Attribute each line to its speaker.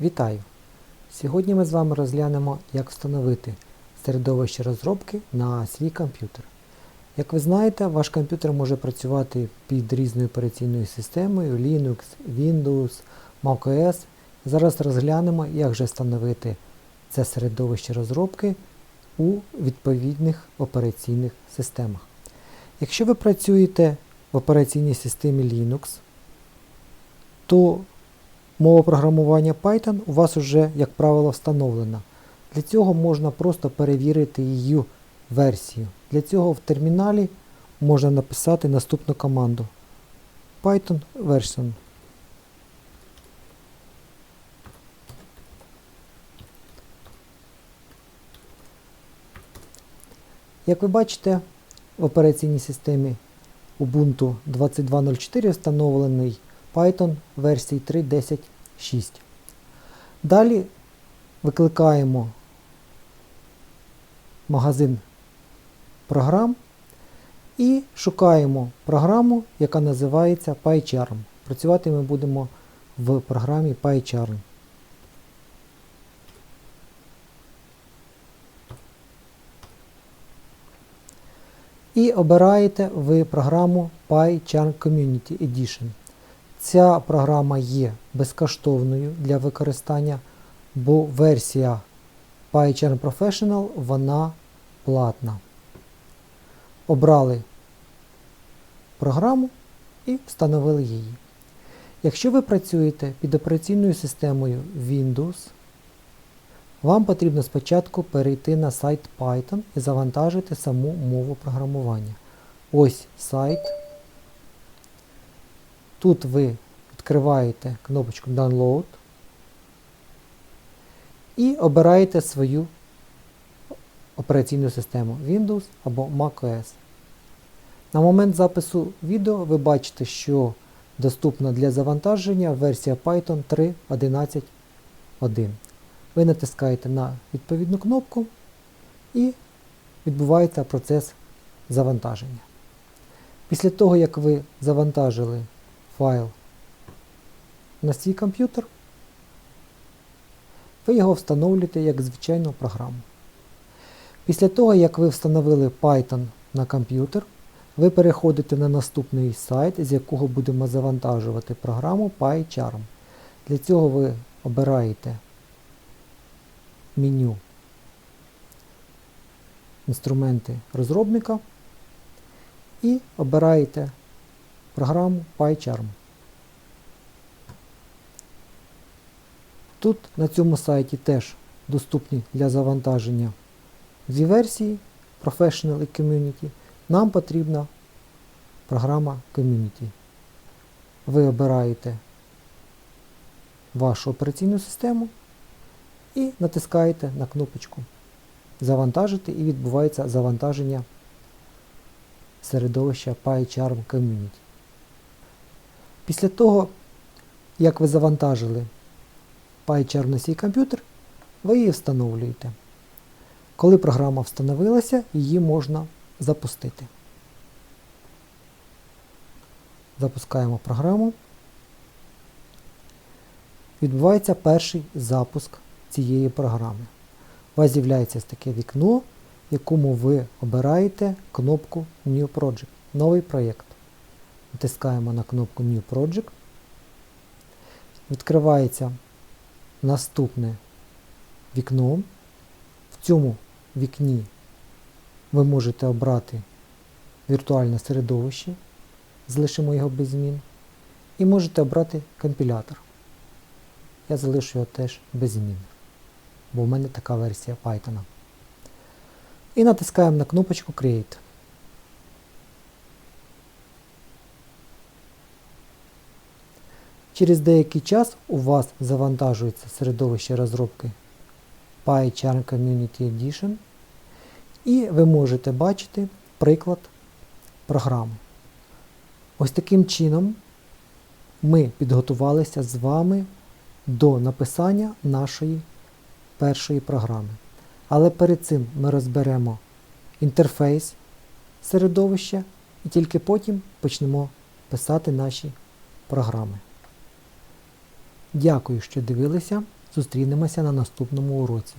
Speaker 1: Вітаю! Сьогодні ми з вами розглянемо, як встановити середовище розробки на свій комп'ютер. Як ви знаєте, ваш комп'ютер може працювати під різною операційною системою Linux, Windows, macOS. Зараз розглянемо, як же встановити це середовище розробки у відповідних операційних системах. Якщо ви працюєте в операційній системі Linux, то Мова програмування Python у вас вже, як правило, встановлена. Для цього можна просто перевірити її версію. Для цього в терміналі можна написати наступну команду Python version. Як ви бачите, в операційній системі Ubuntu 22.04 встановлений Python версії 3.10.6. Далі викликаємо магазин програм і шукаємо програму, яка називається PyCharm. Працювати ми будемо в програмі PyCharm. І обираєте ви програму PyCharm Community Edition. Ця програма є безкоштовною для використання, бо версія PyCharm Professional вона платна. Обрали програму і встановили її. Якщо ви працюєте під операційною системою Windows, вам потрібно спочатку перейти на сайт Python і завантажити саму мову програмування. Ось сайт. Тут ви відкриваєте кнопочку Download і обираєте свою операційну систему Windows або macOS. На момент запису відео ви бачите, що доступна для завантаження версія Python 3.11.1. Ви натискаєте на відповідну кнопку і відбувається процес завантаження. Після того, як ви завантажили файл на свій комп'ютер, ви його встановлюєте як звичайну програму. Після того, як ви встановили Python на комп'ютер, ви переходите на наступний сайт, з якого будемо завантажувати програму PyCharm. Для цього ви обираєте меню інструменти розробника і обираєте програму PyCharm. Тут на цьому сайті теж доступні для завантаження дві версії Professional і Community. Нам потрібна програма Community. Ви обираєте вашу операційну систему і натискаєте на кнопочку Завантажити і відбувається завантаження середовища PyCharm Community. Після того, як ви завантажили PyCharm на свій комп'ютер, ви її встановлюєте. Коли програма встановилася, її можна запустити. Запускаємо програму. Відбувається перший запуск цієї програми. У вас з'являється таке вікно, в якому ви обираєте кнопку New Project, новий проєкт. Натискаємо на кнопку New Project. Відкривається наступне вікно. В цьому вікні ви можете обрати віртуальне середовище, залишимо його без змін, і можете обрати компілятор. Я залишу його теж без змін, бо в мене така версія Python. І натискаємо на кнопочку Create. Через деякий час у вас завантажується середовище розробки PyCharm Community Edition і ви можете бачити приклад програми. Ось таким чином ми підготувалися з вами до написання нашої першої програми. Але перед цим ми розберемо інтерфейс середовища і тільки потім почнемо писати наші програми. Дякую, що дивилися. Зустрінемося на наступному уроці.